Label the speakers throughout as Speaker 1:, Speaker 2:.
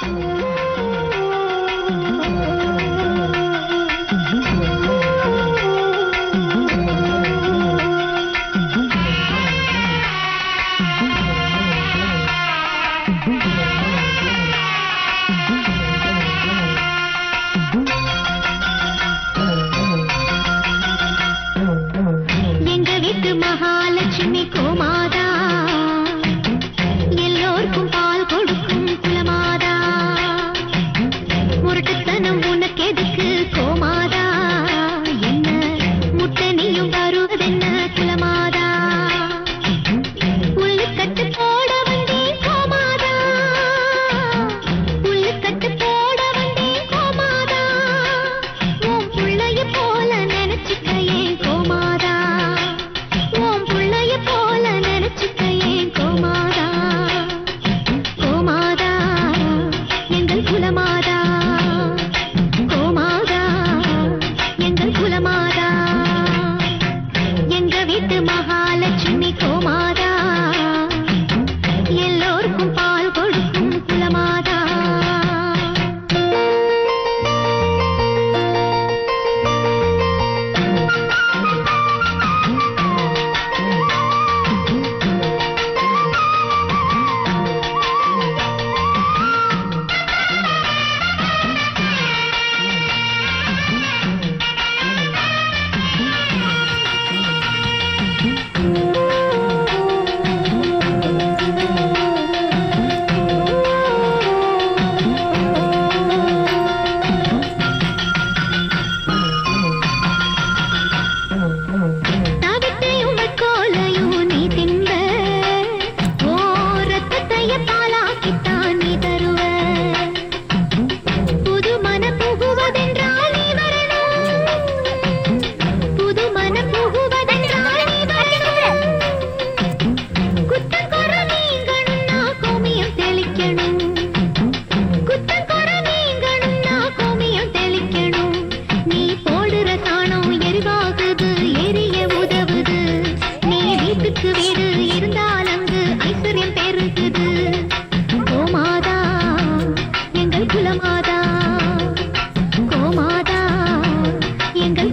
Speaker 1: Thank you. பக்கத்து வீடு இருந்தால் அங்கு கோமாதா எங்கள் குலமாதா. கோமாதா எங்கள்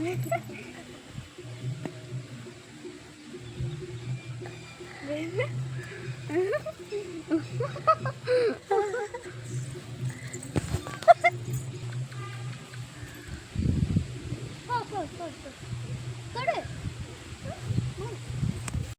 Speaker 2: Yeah.